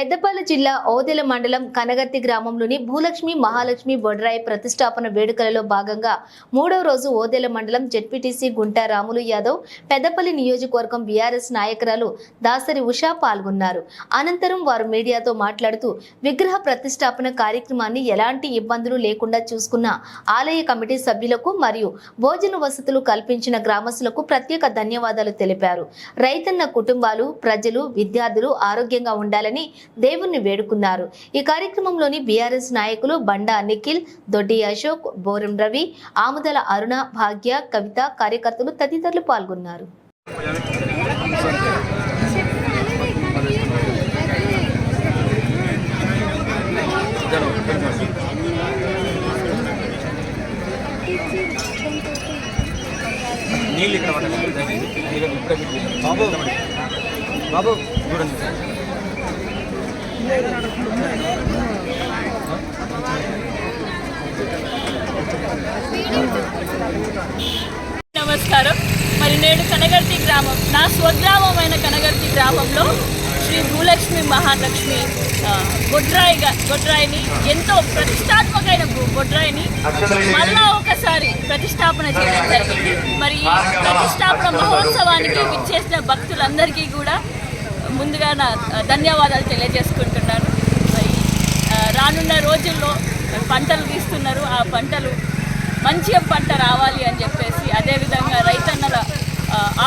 పెద్దపల్లి జిల్లా ఓదెల మండలం కనగర్తి గ్రామంలోని భూలక్ష్మి మహాలక్ష్మి బొడ్రాయి ప్రతిష్టాపన వేడుకలలో భాగంగా మూడవ రోజు ఓదెల మండలం జెడ్పీటీసీ గుంటా రాములు యాదవ్ పెద్దపల్లి నియోజకవర్గం బీఆర్ఎస్ నాయకురాలు దాసరి ఉషా పాల్గొన్నారు. అనంతరం వారు మీడియాతో మాట్లాడుతూ విగ్రహ ప్రతిష్టాపన కార్యక్రమాన్ని ఎలాంటి ఇబ్బందులు లేకుండా చూసుకున్న ఆలయ కమిటీ సభ్యులకు మరియు భోజన వసతులు కల్పించిన గ్రామస్తులకు ప్రత్యేక ధన్యవాదాలు తెలిపారు. రైతన్న కుటుంబాలు ప్రజలు విద్యార్థులు ఆరోగ్యంగా ఉండాలని దేవుణ్ణి వేడుకున్నారు. ఈ కార్యక్రమంలోని బీఆర్ఎస్ నాయకులు బండా నిఖిల్ దొడ్డి అశోక్ బోరం రవి ఆముదల అరుణ భాగ్య కవిత కార్యకర్తలు తదితరులు పాల్గొన్నారు. నీళ్ళు ఇక్కడ బాబు బాబు చూడండి నమస్కారం. మరి నేడు కనగర్తి గ్రామం నా స్వగ్రామమైన కనగర్తి గ్రామంలో శ్రీ భూలక్ష్మి మహాలక్ష్మి ఆ, బొడ్రాయి బొడ్రాయిని ఎంతో ప్రతిష్టాత్మకమైన బొడ్రాయిని మళ్ళా ఒకసారి ప్రతిష్టాపన చేయడం జరిగింది. మరి ఈ ప్రతిష్టాపన మహోత్సవానికి విచ్చేసిన భక్తులందరికీ కూడా ముందుగా నా ధన్యవాదాలు తెలియజేసుకుంటున్నాను. మరి రానున్న రోజుల్లో పంటలు తీస్తున్నారు. ఆ పంటలు మంచిగా పంట రావాలి అని చెప్పేసి అదేవిధంగా రైతన్నల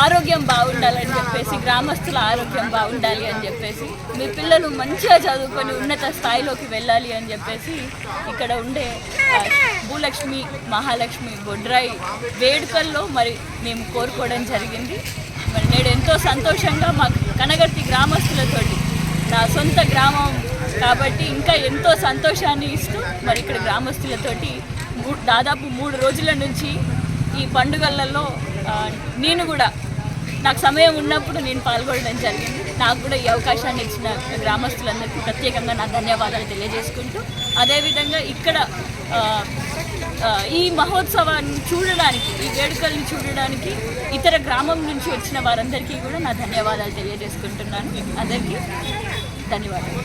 ఆరోగ్యం బాగుండాలని చెప్పేసి గ్రామస్తుల ఆరోగ్యం బాగుండాలి అని చెప్పేసి మీ పిల్లలు మంచిగా చదువుకొని ఉన్నత స్థాయిలోకి వెళ్ళాలి అని చెప్పేసి ఇక్కడ ఉండే భూలక్ష్మి మహాలక్ష్మి బొడ్రాయి వేడుకల్లో మరి మేము కోరుకోవడం జరిగింది. మరి నేడు ఎంతో సంతోషంగా మాకు కనగర్తి గ్రామస్తులతోటి నా సొంత గ్రామం కాబట్టి ఇంకా ఎంతో సంతోషాన్ని ఇస్తూ మరి ఇక్కడ గ్రామస్తులతోటి మూ- దాదాపు మూడు రోజుల నుంచి ఈ పండుగలలో నేను కూడా నాకు సమయం ఉన్నప్పుడు నేను పాల్గొనడం జరిగింది. నాకు కూడా ఈ అవకాశాన్ని ఇచ్చిన గ్రామస్తులందరికీ ప్రత్యేకంగా నా ధన్యవాదాలు తెలియజేసుకుంటూ అదేవిధంగా ఇక్కడ ఈ మహోత్సవాన్ని చూడడానికి ఈ వేడుకల్ని చూడడానికి ఇతర గ్రామం నుంచి వచ్చిన వారందరికీ కూడా నా ధన్యవాదాలు తెలియజేసుకుంటున్నాను. అందరికీ ధన్యవాదాలు.